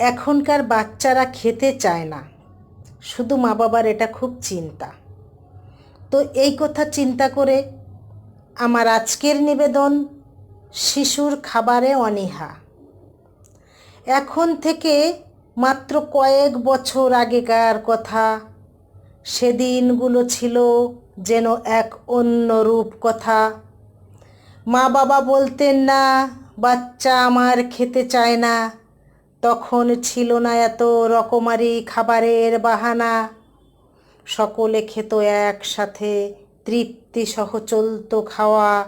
এখনকার বাচ্চারা খেতে চায় না। শুধু মা বাবার এটা খুব চিন্তা। তো এই কথা চিন্তা করে আমার আজকের নিবেদন, শিশুর খাবারে অনীহা। এখন থেকে মাত্র কয়েক বছর আগেকার কথা, সেদিনগুলো ছিল যেন এক অন্য রূপ কথা। মা বাবা বলতেন, না, বাচ্চা আমার খেতে চায় না। তখন ছিল না এত রকমারি খাবারের বাহানা। সকলে খেত একসাথে, তৃপ্তি সহ চলতো খাওয়া।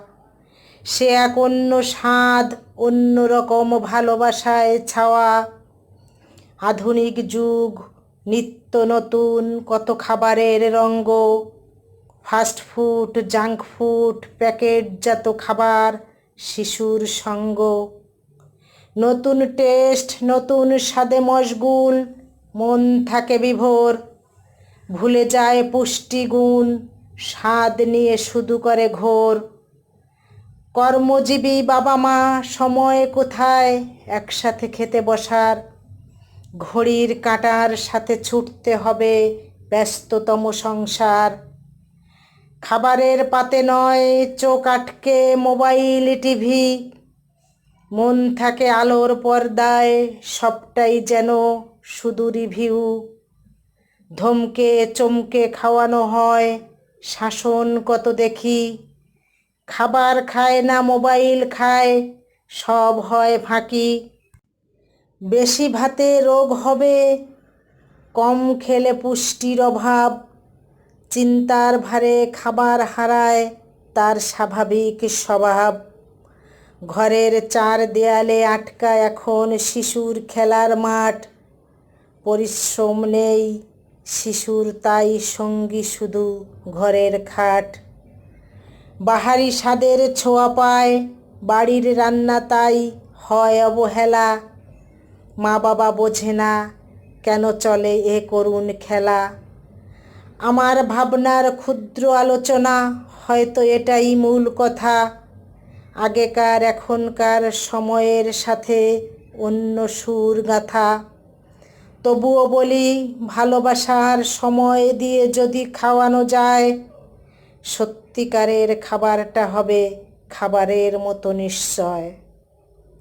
সে এক অন্য স্বাদ, অন্য রকম ভালোবাসায় ছাওয়া। আধুনিক যুগ, নিত্য নতুন, কত খাবারের রঙ্গ। ফাস্ট ফুড, জাঙ্ক ফুড, প্যাকেটজাত খাবার, শিশুর সঙ্গ। নতুন টেস্ট, নতুন স্বাদে মশগুল, মন থাকে বিভোর। ভুলে যায় পুষ্টিগুণ, স্বাদ নিয়ে শুধু করে ঘোর। কর্মজীবী বাবা মা, সময় কোথায়? একসাথে খেতে বসার। ঘড়ির কাঁটার সাথে ছুটতে হবে ব্যস্ততম সংসার। খাবারের পাতে নয়, চোখ আটকে মোবাইল, টিভি। মন থাকে আলোর পর্দায়, সবটাই যেন শুধু রিভিউ ধমকে, চমকে খাওয়ানো হয়, শাসন কত দেখি। খাবার খায় না, মোবাইল খায়, সব হয় ফাঁকি। বেশি ভাতে রোগ হবে, কম খেলে পুষ্টির অভাব। চিন্তার ভারে খাবার হারায়, তার স্বাভাবিক স্বভাব। ঘরের চার দেয়ালে আটকা এখন শিশুর খেলার মাঠ। পরিশ্রম নেই শিশুর, তাই সঙ্গী শুধু ঘরের খাট। বাহারি স্বাদের ছোঁয়া পায়, বাড়ির রান্না তাই হয় অবহেলা। মা বাবা বোঝে না কেন চলে এ করুণ খেলা। আমার ভাবনার ক্ষুদ্র আলোচনা, হয়তো এটাই মূল কথা। আগেকার এখনকার সময়ের সাথে অন্য সুর গাথা তবুও বলি, ভালোবাসার সময় দিয়ে যদি খাওয়ানো যায়, সত্যিকারের খাবারটা হবে খাবারের মতো নিশ্চয়।